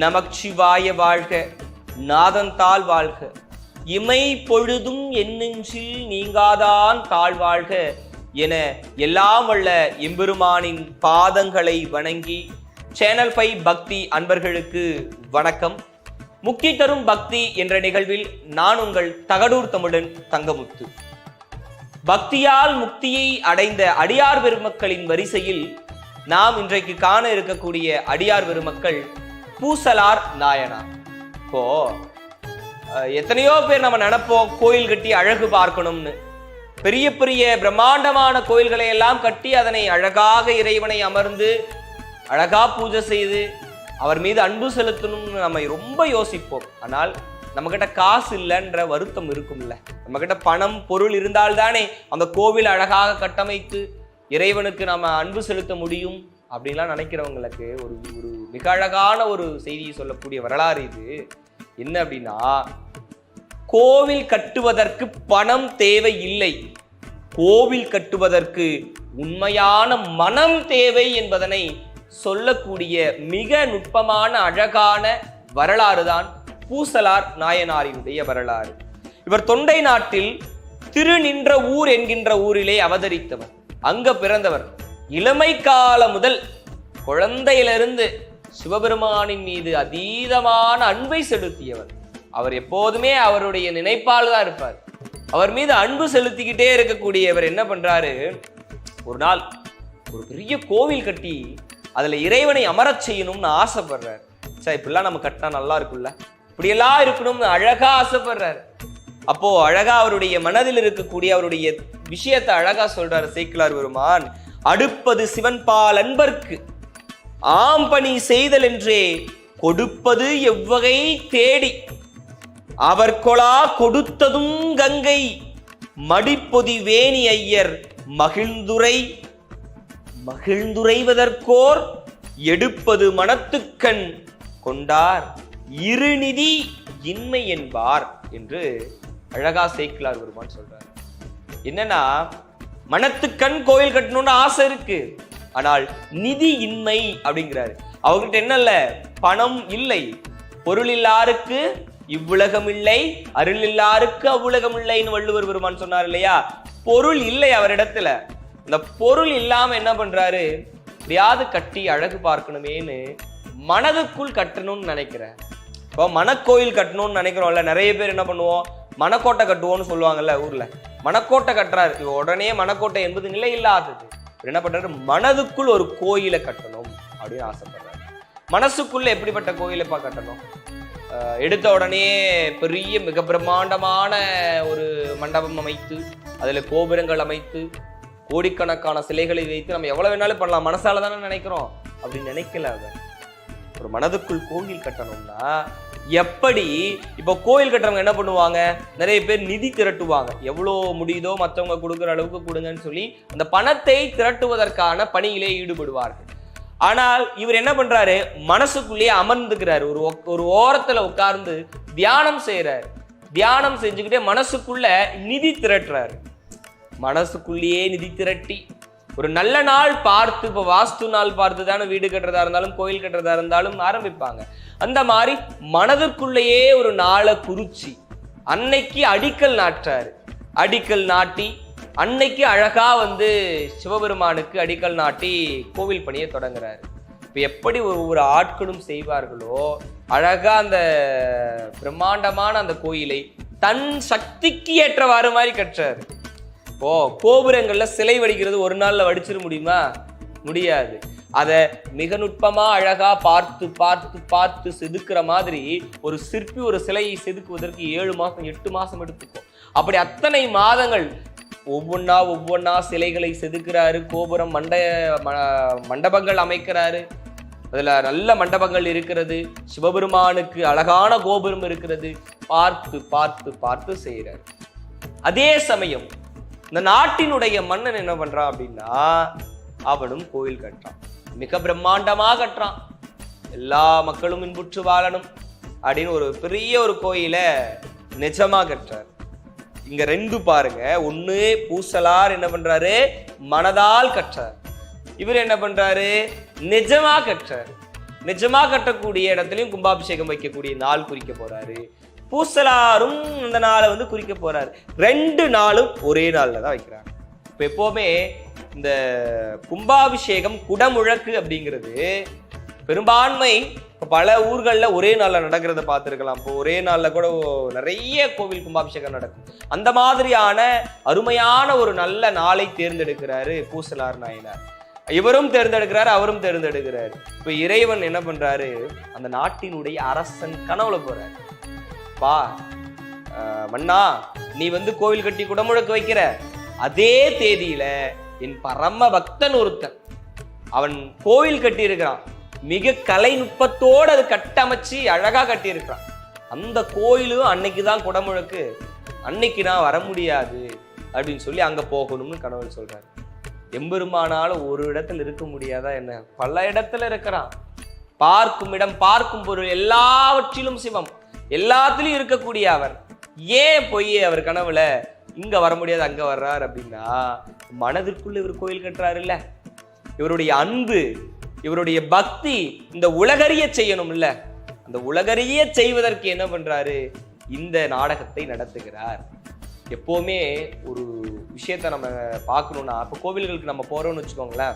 நமச்சிவாய வாழ்க நாதந்தாள் வாழ்க. இமை பொழுதும் என்னெஞ்சில் நீங்காதான் தாழ்வாழ்க என எல்லாம் வல்ல எம்பெருமானின் பாதங்களை வணங்கி சேனல் பை பக்தி அன்பர்களுக்கு வணக்கம். முக்தி தரும் பக்தி என்ற நிகழ்வில் நான் உங்கள் தகடூர் தமிழன் தங்கமுத்து. பக்தியால் முக்தியை அடைந்த அடியார் பெருமக்களின் வரிசையில் நாம் இன்றைக்கு காண இருக்கக்கூடிய அடியார் பெருமக்கள் பூசலார் நாயனார் இப்போ எத்தனையோ பேர் நம்ம நினைப்போம் கோயில் கட்டி அழகு பார்க்கணும்னு. பெரிய பெரிய பிரம்மாண்டமான கோயில்களை எல்லாம் கட்டி அதனை அழகாக இறைவனை அமர்ந்து அழகா பூஜை செய்து அவர் மீது அன்பு செலுத்தணும்னு நம்ம ரொம்ப யோசிப்போம். ஆனால் நம்மக்கிட்ட காசு இல்லைன்ற வருத்தம் இருக்கும்ல. நம்மக்கிட்ட பணம் பொருள் இருந்தால்தானே அந்த கோவில் அழகாக கட்டமைத்து இறைவனுக்கு நம்ம அன்பு செலுத்த முடியும். அப்படின்லாம் நினைக்கிறவங்களுக்கு ஒரு ஒரு மிக அழகான ஒரு செய்தியை சொல்லக்கூடிய வரலாறு இது. என்ன அப்படின்னா கோவில் கட்டுவதற்கு பணம் தேவை இல்லை கோவில் கட்டுவதற்கு உண்மையான மனம் தேவை என்பதனை சொல்லக்கூடிய மிக நுட்பமான அழகான வரலாறு தான் பூசலார் நாயனாரினுடைய வரலாறு. இவர் தொண்டை நாட்டில் திருநின்ற ஊர் என்கின்ற ஊரிலே அவதரித்தவர். அங்க பிறந்தவர். இளமை காலம் முதல் குழந்தையிலிருந்து சிவபெருமானின் மீது அதீதமான அன்பை செலுத்தியவர். அவர் எப்போதுமே அவருடைய நினைப்பால் தான் இருப்பார். அவர் மீது அன்பு செலுத்திக்கிட்டே இருக்கக்கூடியவர் என்ன பண்றாரு? ஒரு நாள் ஒரு பெரிய கோவில் கட்டி அதுல இறைவனை அமரச் செய்யணும்னு ஆசைப்படுறாரு. சார் இப்படிலாம் நம்ம கட்டினா நல்லா இருக்கும்ல? இப்படியெல்லாம் இருக்கணும்னு அழகா ஆசைப்படுறாரு. அப்போ அழகா அவருடைய மனதில் இருக்கக்கூடிய அவருடைய விஷயத்தை அழகா சொல்றாரு சேக்கிலார் பெருமான் அடுப்பது சிவன்பால் அன்பர்க்கு. ஆம்பணி செய்தல் என்றே கொடுப்பது எவ்வகை தேடி. அவர் கொலா கொடுத்ததும் கங்கை மடிப்பொதி வேணி ஐயர் மகிழ்ந்துரை. மகிழ்ந்துரைவதற்கோர் எடுப்பது மனத்துக்கண் கொண்டார் இருநிதி இன்மை என்பார் என்று அழகா சேக்கிலார் பெருமான் சொல்றார். என்னன்னா மனத்துக்கண் கோயில் கட்டணும்னு ஆசை இருக்கு. ஆனால் நிதி இன்மை அப்படிங்கிறாரு. அவர்கிட்ட என்ன இல்ல? பணம் இல்லை. பொருள் இல்லாருக்கு இவ்வுலகம் இல்லை. அருள் இல்லாருக்கு அவ்வுலகம் இல்லைன்னு வள்ளுவர் பெருமான் சொன்னார் இல்லையா? பொருள் இல்லை அவரிடத்துல. இந்த பொருள் இல்லாம என்ன பண்றாரு? எப்படியாவது கட்டி அழகு பார்க்கணுமேன்னு மனதுக்குள் கட்டணும்னு நினைக்கிறேன் இப்போ மனக்கோயில் கட்டணும்னு நினைக்கிறோம்ல நிறைய பேர் என்ன பண்ணுவோம்? மனக்கோட்டை கட்டுவோம்னு சொல்லுவாங்கல்ல ஊர்ல. மனக்கோட்டை கட்டுறாரு. உடனே மனக்கோட்டை என்பது நிலை இல்லாதது. என்ன பண்றாரு? மனதுக்குள் ஒரு கோயிலை கட்டணும் அப்படின்னு ஆசைப்படுறாரு. மனசுக்குள்ள எப்படிப்பட்ட கோயிலைப்பா கட்டணும்? எடுத்த உடனே பெரிய மிக பிரம்மாண்டமான ஒரு மண்டபம் அமைத்து அதில் கோபுரங்கள் அமைத்து கோடிக்கணக்கான சிலைகளை வைத்து நம்ம எவ்வளோ வேணாலும் பண்ணலாம். மனசால தானே நினைக்கிறோம். அப்படின்னு நினைக்கல அவர். ஒரு மனதுக்குள் கோயில் கட்டணும்னா எப்படி? இப்போ கோயில் கட்டுறவங்க என்ன பண்ணுவாங்க? நிறைய பேர் நிதி திரட்டுவாங்க. எவ்வளோ முடியுதோ மற்றவங்க கொடுக்குற அளவுக்கு கொடுங்கன்னு சொல்லி அந்த பணத்தை திரட்டுவதற்கான பணியிலே ஈடுபடுவார்கள். ஆனால் இவர் என்ன பண்றாரு? மனசுக்குள்ளேயே அமர்ந்துக்கிறாரு. ஒரு ஒரு ஓரத்துல உட்கார்ந்து தியானம் செய்யறாரு தியானம் செஞ்சுக்கிட்டே மனசுக்குள்ள நிதி திரட்டுறாரு. மனசுக்குள்ளேயே நிதி திரட்டி ஒரு நல்ல நாள் பார்த்து இப்போ வாஸ்து நாள் பார்த்து தானே வீடு கட்டுறதா இருந்தாலும் கோயில் கட்டுறதா இருந்தாலும் ஆரம்பிப்பாங்க. அந்த மாதிரி மனதிற்குள்ளேயே ஒரு நாளை குறிச்சி அன்னைக்கு அடிக்கல் நாட்டுறாரு. அடிக்கல் நாட்டி அன்னைக்கு அழகா வந்து சிவபெருமானுக்கு அடிக்கல் நாட்டி கோவில் பணியை தொடங்குறாரு. இப்போ எப்படி ஒரு ஒரு ஆட்களும் செய்வார்களோ அழகா அந்த பிரம்மாண்டமான அந்த கோயிலை தன் சக்திக்கு ஏற்றவாறு மாதிரி கட்டுறாரு. இப்போ கோபுரங்கள்ல சிலை வடிக்கிறது ஒரு நாள்ல வடிச்சிட முடியுமா? முடியாது. அதை மிக நுட்பமா அழகா பார்த்து பார்த்து பார்த்து செதுக்கிற மாதிரி ஒரு சிற்பி ஒரு சிலையை செதுக்குவதற்கு ஏழு மாசம் எட்டு மாசம் எடுத்துக்கும். அப்படி அத்தனை மாதங்கள் ஒவ்வொன்றா ஒவ்வொன்றா சிலைகளை செதுக்குறாரு கோபுரம் மண்ட ம- மண்டபங்கள் அமைக்கிறாரு. அதில் நல்ல மண்டபங்கள் இருக்கிறது சிவபெருமானுக்கு அழகான கோபுரம் இருக்கிறது. பார்த்து பார்த்து பார்த்து செய்கிறார் அதே சமயம் இந்த நாட்டினுடைய மன்னன் என்ன பண்றான் அப்படின்னா அவனும் கோயில் கட்டுறான். மிக பிரம்மாண்டமா கட்டுறான். எல்லா மக்களும் இன்புற்று வாழணும் அப்படின்னு ஒரு பெரிய ஒரு கோயிலை நிஜமா கட்டுறாரு. இங்க ரெண்டு பாருங்க. ஒண்ணு பூசலார் என்ன பண்றாரு? மனதால் கற்றார் இவர் என்ன பண்றாரு? நிஜமா கற்றார் நிஜமா கட்டக்கூடிய இடத்துலயும் கும்பாபிஷேகம் வைக்கக்கூடிய நாள் குறிக்க போறாரு. பூசலாரும் இந்த நாளை வந்து குறிக்க போறாரு. ரெண்டு நாளும் ஒரே நாளில் தான் வைக்கிறாங்க. இப்போ எப்போவுமே இந்த கும்பாபிஷேகம் குடமுழக்கு அப்படிங்கிறது பெரும்பான்மை பல ஊர்களில் ஒரே நாளில் நடக்கிறத பார்த்துருக்கலாம். இப்போ ஒரே நாளில் கூட நிறைய கோவில் கும்பாபிஷேகம் நடக்கும். அந்த மாதிரியான அருமையான ஒரு நல்ல நாளை தேர்ந்தெடுக்கிறாரு பூசலார் நாயனார். இவரும் தேர்ந்தெடுக்கிறாரு அவரும் தேர்ந்தெடுக்கிறாரு. இப்போ இறைவன் என்ன பண்றாரு? அந்த நாட்டினுடைய அரசன் கனவுல போறாரு. பா மன்னா நீ வந்து கோவில் கட்டி குடமுழக்கு வைக்கிற. அதே தேதியில என் பரம பக்தன் ஒருத்தன் அவன் கோவில் கட்டி இருக்கிறான் மிக கலை நுட்பத்தோடு அது கட்டமைச்சு அழகா கட்டி இருக்கிறான் அந்த கோயிலும் அன்னைக்கு தான் குடமுழக்கு. அன்னைக்கு நான் வர முடியாது அப்படின்னு சொல்லி அங்க போகணும்னு கணவன் சொல்றாரு. எம்பெருமானாலும் ஒரு இடத்துல இருக்க முடியாதா என்ன? பல இடத்துல இருக்கிறான். பார்க்கும் இடம் பார்க்கும் பொருள் எல்லாவற்றிலும் சிவம். எல்லாத்துலேயும் இருக்கக்கூடிய அவர். ஏன் போய் அவர் கனவுல? இங்க வர முடியாது அங்க வர்றார் அப்படின்னா மனதிற்குள்ள இவர் கோயில் கட்டுறாரு இல்ல இவருடைய அன்பு இவருடைய பக்தி இந்த உலகறிய செய்யணும் இல்ல அந்த உலகறிய செய்வதற்கு என்ன பண்றாரு? இந்த நாடகத்தை நடத்துகிறார். எப்போவுமே ஒரு விஷயத்த நம்ம பார்க்கணும்னா இப்போ கோவில்களுக்கு நம்ம போறோம்னு வச்சுக்கோங்களேன்.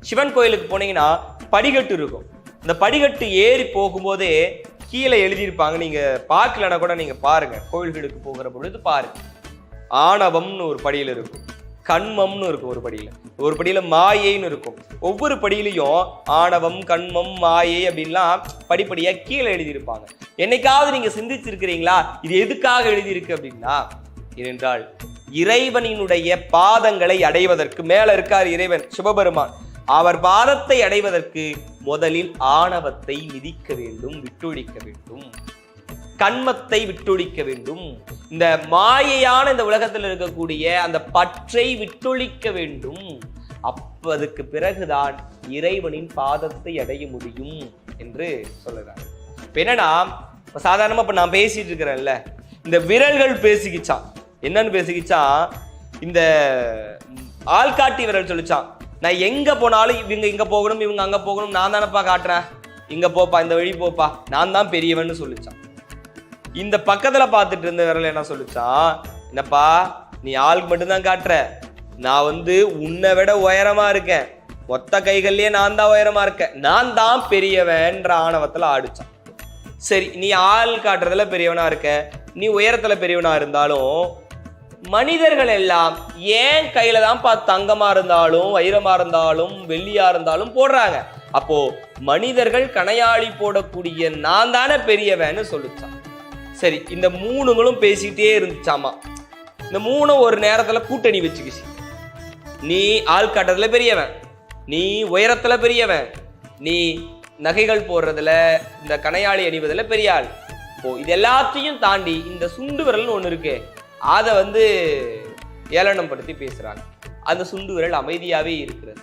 சிவன் கோயிலுக்கு போனீங்கன்னா படிக்கட்டு இருக்கும். இந்த படிக்கட்டு ஏறி போகும்போதே கீழே எழுதியிருப்பாங்க. நீங்க பார்க்கலனா கூட நீங்க பாருங்க. கோயில்களுக்கு போகிற பொழுது பாருங்க. ஆணவம்னு ஒரு படியில் இருக்கும். கண்மம்னு இருக்கும் ஒரு படியில. ஒரு படியில மாயைன்னு இருக்கும். ஒவ்வொரு படியிலையும் ஆணவம் கண்மம் மாயை அப்படின்லாம் படிப்படியா கீழே எழுதியிருப்பாங்க. என்னைக்காவது நீங்க சிந்திச்சிருக்கிறீங்களா? இது எதுக்காக எழுதியிருக்கு அப்படின்னா ஏனென்றால் இறைவனினுடைய பாதங்களை அடைவதற்கு மேல இருக்கார் இறைவன் சிவபெருமான். அவர் பாதத்தை அடைவதற்கு முதலில் ஆணவத்தை மிதிக்க வேண்டும் விட்டொழிக்க வேண்டும். கண்மத்தை விட்டொழிக்க வேண்டும். இந்த மாயையான இந்த உலகத்தில் இருக்கக்கூடிய அந்த பற்றை விட்டொழிக்க வேண்டும். அப்பதுக்கு பிறகுதான் இறைவனின் பாதத்தை அடைய முடியும் என்று சொல்லுறாங்க இப்ப என்னன்னா இப்போ சாதாரணமா இப்ப நான் பேசிட்டு இருக்கிறேன்ல இந்த விரல்கள் பேசிக்கிச்சான் என்னன்னு பேசிக்கிச்சான் இந்த ஆள்காட்டி விரல் சொல்லிச்சான் நான் எங்கே போனாலும் இவங்க இங்கே போகணும் இவங்க அங்கே போகணும் நான் தானேப்பா காட்டுறேன். இங்கே போப்பா இந்த வழி போப்பா. நான் தான் பெரியவன்னு சொல்லிச்சான். இந்த பக்கத்தில் பார்த்துட்டு இருந்த விரல் என்ன சொல்லிச்சான்? என்னப்பா நீ ஆளுக்கு மட்டும்தான் காட்டுற. நான் வந்து உன்னை விட உயரமாக இருக்கேன். மொத்த கைகள்லயே நான் தான் உயரமா இருக்கேன். நான் தான் பெரியவன்ற ஆணவத்துல ஆடிச்சான். சரி நீ ஆள் காட்டுறதுல பெரியவனா இருக்க. நீ உயரத்துல பெரியவனா இருந்தாலும் மனிதர்கள் எல்லாம் ஏன் கையில தான்ப்பா தங்கமா இருந்தாலும் வைரமா இருந்தாலும் வெள்ளியா இருந்தாலும் போடுறாங்க? அப்போ மனிதர்கள் கணையாளி போடக்கூடிய நான் தானே பெரியவன்னு சொல்லிச்சான் சரி இந்த மூணுங்களும் பேசிக்கிட்டே இருந்துச்சாமா? இந்த மூணும் ஒரு நேரத்துல கூட்டணி வச்சுக்கிச்சு. நீ ஆள் காட்டுறதுல பெரியவன். நீ உயரத்துல பெரியவன். நீ நகைகள் போடுறதுல இந்த கணையாளி அணிவதுல பெரிய ஆள். ஓ இது எல்லாத்தையும் தாண்டி இந்த சுண்டு விரல்னு ஒன்று இருக்கு அதை வந்து ஏளனம் படுத்தி பேசுறாங்க. அந்த சுண்டு விரல் அமைதியாவே இருக்கிறது.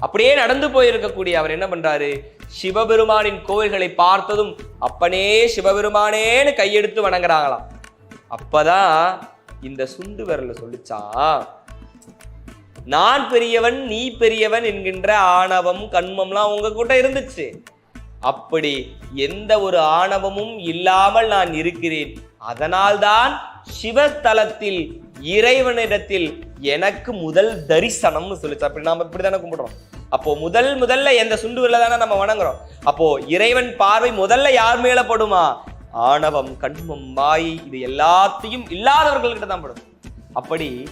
அப்படியே நடந்து போயிருக்கக்கூடிய அவர் என்ன பண்றாரு? சிவபெருமானின் கோவில்களை பார்த்ததும் அப்பனே சிவபெருமானேன்னு கையெடுத்து வணங்குறாங்களாம். அப்பதான் இந்த சுண்டு விரல சொல்லிச்சான் நான் பெரியவன் நீ பெரியவன் என்கின்ற ஆணவம் கண்மம்லாம் உங்க கூட இருந்துச்சு. அப்படி எந்த ஒரு ஆணவமும் இல்லாமல் நான் இருக்கிறேன். அதனால்தான் சிவஸ்தலத்தில் இறைவனிடத்தில் எனக்கு முதல் தரிசனம்னு சொல்லிச்சு. அப்படி நாம இப்படிதானே கும்பிடுறோம். அப்போ முதல் முதல்ல எந்த சுண்டு தானே நம்ம வணங்குறோம். அப்போ இறைவன் பார்வை முதல்ல யார் மேல படுமா? ஆணவம் கண்மம் மாயை இது எல்லாத்தையும் இல்லாதவர்கள்கிட்ட தான் படும். அப்படி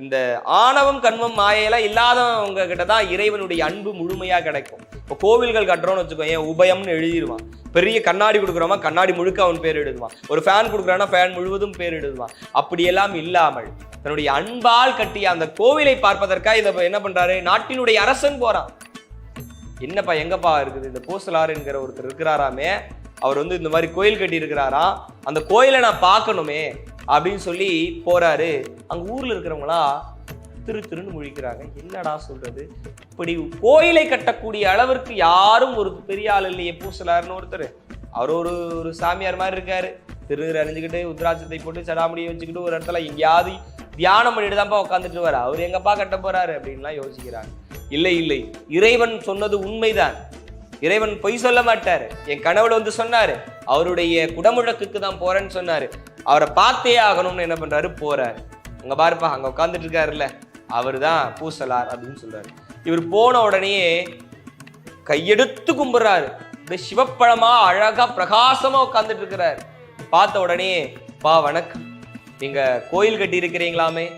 இந்த ஆணவம் கண்மம் மாயெல்லாம் இல்லாதவங்க கிட்ட தான் இறைவனுடைய அன்பு முழுமையாக கிடைக்கும். இப்போ கோவில்கள் கட்டுறோம்னு வச்சுக்கோ ஏன் உபயம்னு எழுதிடுவான் பெரிய கண்ணாடி கொடுக்குறோமா கண்ணாடி முழுக்க அவன் பேர் எழுதுவான். ஒரு ஃபேன் கொடுக்குறான்னா ஃபேன் முழுவதும் பேர் எழுதுவான். அப்படியெல்லாம் இல்லாமல் தன்னுடைய அன்பால் கட்டிய அந்த கோவிலை பார்ப்பதற்காக இதை என்ன பண்றாரு? நாட்டினுடைய அரசன் போறான். என்னப்பா எங்கப்பா இருக்குது? இந்த பூசலார் என்கிற ஒருத்தர் இருக்கிறாராமே. அவர் வந்து இந்த மாதிரி கோயில் கட்டி இருக்கிறாராம் அந்த கோயிலை நான் பார்க்கணுமே. அப்படின்னு சொல்லி போறாரு. அங்க ஊர்ல இருக்கிறவங்களா திரு திருன்னு முழிக்கிறாங்க. என்னடா சொல்றது? இப்படி கோயிலை கட்டக்கூடிய அளவிற்கு யாரும் ஒரு பெரிய ஆள் இல்லையே பூசலாருன்னு ஒருத்தர். அவர் ஒரு ஒரு சாமியார் மாதிரி இருக்காரு. திருநீர் அணிஞ்சுக்கிட்டு உத்ராட்சத்தை போட்டு சடாமுடியை வச்சுக்கிட்டு ஒரு இடத்துல எங்கேயாவது தியானம் பண்ணிட்டு தான்ப்பா உட்காந்துட்டு வர அவர் எங்கப்பா கட்ட போறாரு அப்படின்லாம் யோசிக்கிறாங்க. இல்லை இல்லை. இறைவன் சொன்னது உண்மைதான். இறைவன் பொய் சொல்ல மாட்டாரு. என் கனவுல வந்து சொன்னாரு அவருடைய குடமுழக்குக்கு தான் போறேன்னு சொன்னாரு. அவரை பார்த்தே ஆகணும்னு என்ன பண்றாரு? போறாரு. அங்க பாருப்பா அங்க உட்காந்துட்டு இருக்காருல்ல. அவர் தான் பூசலார் அப்படின்னு சொல்றாரு. இவர் போன உடனேயே கையெடுத்து கும்பிடுறாரு. இந்த சிவப்பழமா அழகா பிரகாசமா உட்காந்துட்டு இருக்கிறாரு. பார்த்த உடனே பா வணக்கம். நீங்க கோயில் கட்டி இருக்கிறீங்களாமே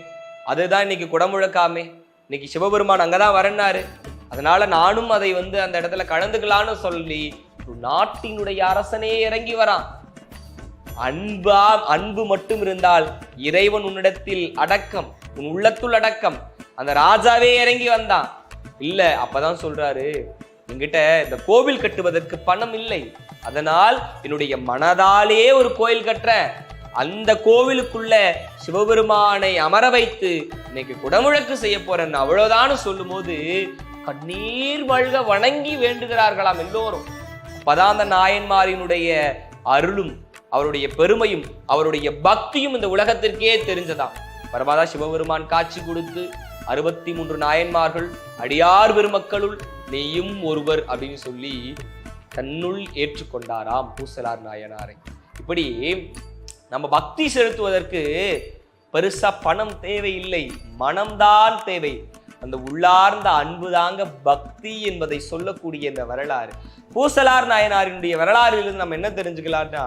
அதுதான் இன்னைக்கு குடமுழக்காமே. இன்னைக்கு சிவபெருமான் அங்கதான் வரன்னாரு. அதனால நானும் அதை வந்து அந்த இடத்துல கலந்துக்கலான்னு சொல்லி ஒரு நாட்டினுடைய அரசனே இறங்கி வரான். அன்பா அன்பு மட்டும் இருந்தால் இறைவன் உன்னிடத்தில் அடக்கம் உன் உள்ளத்துள் அடக்கம். அந்த ராஜாவே இறங்கி வந்தான். இல்ல அப்பதான் சொல்றாரு என்கிட்ட இந்த கோவில் கட்டுவதற்கு பணம் இல்லை. அதனால் என்னுடைய மனதாலே ஒரு கோயில் கட்டுறேன். அந்த கோவிலுக்குள்ள சிவபெருமானை அமர வைத்து இன்னைக்கு குடமுழக்கு செய்ய போறேன் அவ்வளவுதான்னு சொல்லும்போது கண்ணீர் வழ்க வணங்கி வேண்டுகிறார்களாம் எல்லோரும். அப்பதான் அந்த நாயன்மாரினுடைய அருளும் அவருடைய பெருமையும் அவருடைய பக்தியும் இந்த உலகத்திற்கே தெரிஞ்சதாம் பரமாதா சிவபெருமான் காட்சி கொடுத்து அறுபத்தி மூன்று நாயன்மார்கள் அடியார் பெருமக்களுள் நீயும் ஒருவர் அப்படின்னு சொல்லி தன்னுள் ஏற்றுக்கொண்டாராம் பூசலார் நாயனாரை. இப்படி நம்ம பக்தி செலுத்துவதற்கு பெருசா பணம் தேவையில்லை மனம்தான் தேவை. அந்த உள்ளார்ந்த அன்பு தாங்க பக்தி என்பதை சொல்லக்கூடிய இந்த வரலாறு. பூசலார் நாயனாரினுடைய வரலாறிலிருந்து நம்ம என்ன தெரிஞ்சுக்கலாம்னா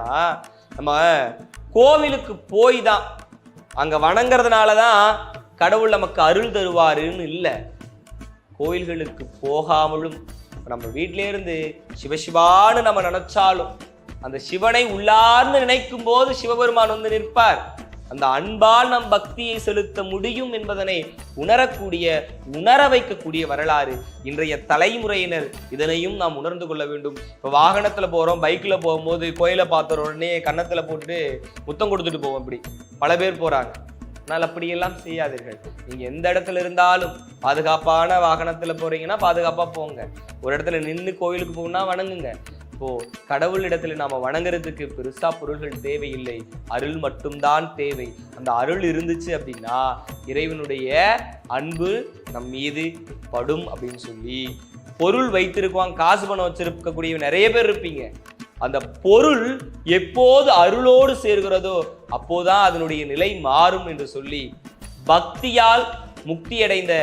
நம்ம கோவிலுக்கு போய் தான். அங்கே வணங்குறதுனால தான் கடவுள் நமக்கு அருள் தருவாருன்னு இல்லை. கோயில்களுக்கு போகாமலும் நம்ம வீட்டிலே இருந்து சிவசிவான்னு நம்ம நினைச்சாலும் அந்த சிவனை உள்ளார்ந்து நினைக்கும் போது சிவபெருமான் வந்து நிற்பார். அந்த அன்பால் நம் பக்தியை செலுத்த முடியும் என்பதனை உணரக்கூடிய உணர வைக்கக்கூடிய வரலாறு இன்றைய தலைமுறையினர் இதனையும் நாம் உணர்ந்து கொள்ள வேண்டும். இப்போ வாகனத்தில் போகிறோம் பைக்கில் போகும்போது கோயிலை பார்த்த உடனே கன்னத்தில் போட்டு முத்தம் கொடுத்துட்டு போவோம் இப்படி. பல பேர் போகிறாங்க ஆனால் அப்படியெல்லாம் செய்யாதீர்கள். நீங்கள் எந்த இடத்துல இருந்தாலும் பாதுகாப்பான வாகனத்தில் போகிறீங்கன்னா பாதுகாப்பாக போங்க. ஒரு இடத்துல நின்று கோயிலுக்கு போகணும்னா வணங்குங்க. இப்போ கடவுளிடத்தில் நாம் நாம வணங்குறதுக்கு பெருசா பொருள்கள் தேவையில்லை. அருள் மட்டும்தான் தேவை. அந்த அருள் இருந்துச்சு அப்படின்னா இறைவனுடைய அன்பு நம் மீது படும் அப்படின்னு சொல்லி பொருள் வைத்திருக்குவாங்க காசு பணம் வச்சிருக்கக்கூடிய நிறைய பேர் இருப்பீங்க. அந்த பொருள் எப்போது அருளோடு சேர்கிறதோ அப்போதான் அதனுடைய நிலை மாறும் என்று சொல்லி பக்தியால் முக்தியடைந்த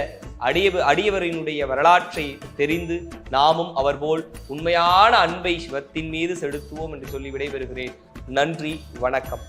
அடிய அடியவரினுடைய வரலாற்றை தெரிந்து நாமும் அவர் போல் உண்மையான அன்பை சிவத்தின் மீது செலுத்துவோம் என்று சொல்லி விடைபெறுகிறேன். நன்றி வணக்கம்.